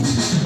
Thank.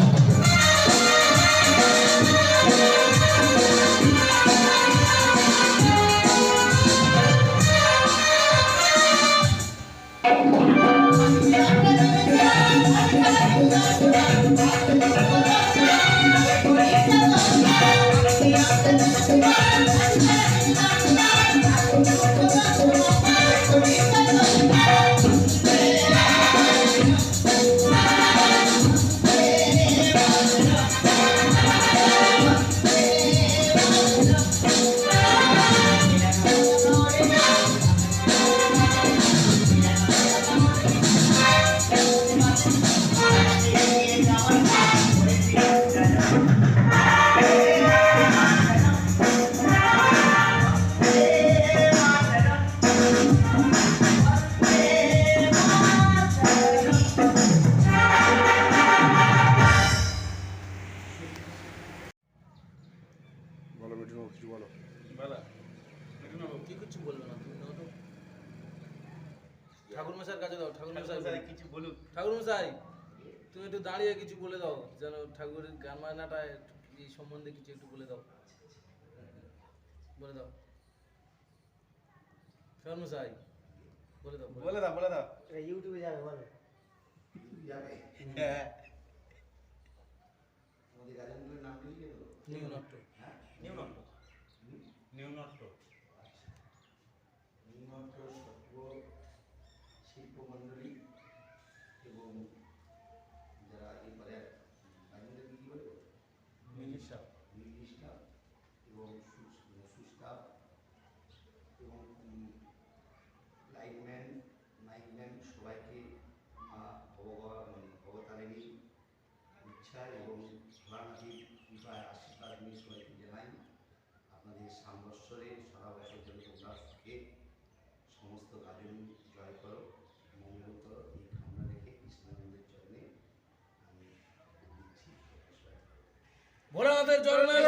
কিছু বলো। কি কিছু বলবে না তুমি ঠাকুর মশাইয়ের কাছে দাও ঠাকুর মশাই কিছু বলুক। ঠাকুর মশাই তুমি একটু দাঁড়িয়ে কিছু বলে দাও যেন ঠাকুরের গান বাজনাটা এই সম্বন্ধে কিছু একটু বলে দাও। বলে দাও। ঠাকুর মশাই বলে দাও। বলে দাও বলে দাও। ইউটিউবে যাবে বলো। হ্যাঁ। নিউ নট নিমন্ত্র সত্য শিল্পমণ্ডলী এবং যারা এবারে গাজনদের কি বলবো মিউজিক শপ মিউজিক স্টাফ এবং সুস্টাফ এবং লাইটম্যান মাইকম্যান সবাইকে মা ভগবা মানে ভগতারিণী ইচ্ছা এবং ভোলানাথের জয়